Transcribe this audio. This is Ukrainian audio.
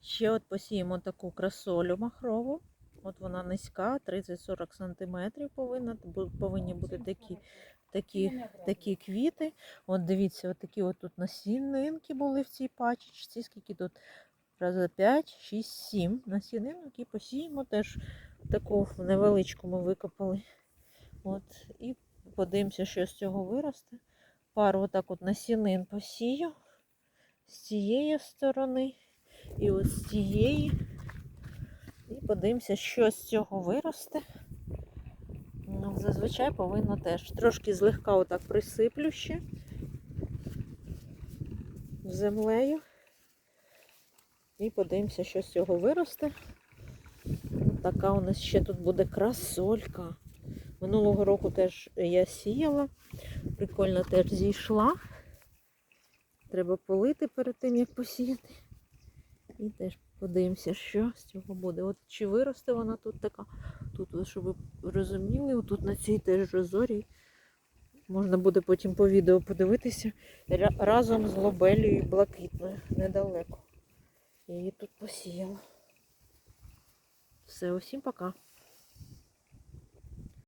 Ще от посіємо таку красолю махрову. От вона низька, 30-40 см повинна, повинні бути такі, такі, такі квіти. От дивіться, от такі от тут насінинки були в цій пачечці. Скільки тут? Раз, 5, 6, 7 насінинок і посіємо теж таку невеличку ми викопали. От, і подивимося, що з цього виросте. Пару отак от насінин посію з цієї сторони і ось цієї. І подивимося, що з цього виросте. Ну, Зазвичай повинно теж. Трошки злегка отак присиплю ще землею. І подивимося, що з цього виросте. Така у нас ще тут буде красолька. Минулого року теж я сіяла. Прикольно теж зійшла. Треба полити перед тим, як посіяти. І теж подивимося, що з цього буде. От чи виросте вона тут така. Тут, щоб ви розуміли, тут на цій теж розорі. Можна буде потім по відео подивитися разом з лобелією блакитною недалеко. Я її тут посіяла. Все, усім пока.